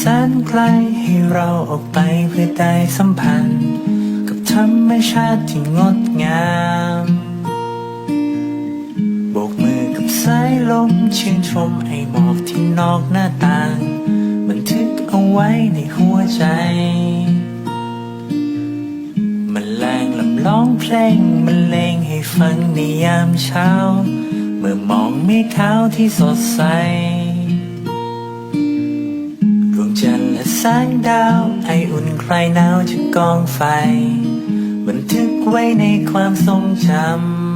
แสนไกลให้เราออกไปเพื่อได้สัมพันธ์ กับธรรมชาติที่งดงามโบกมือกับสายลมชื่นชมไอหมอกที่นอกหน้าต่าง บันทึกเอาไว้ในหัวใจ มันแรงลำร้องเพลงมันเลงให้ฟังในยามเช้า เมื่อมองเมฆขาวที่สดใส แสงดาวไออุ่นคลายหนาวจากกองไฟ บันทึกไว้ในความทรงจำ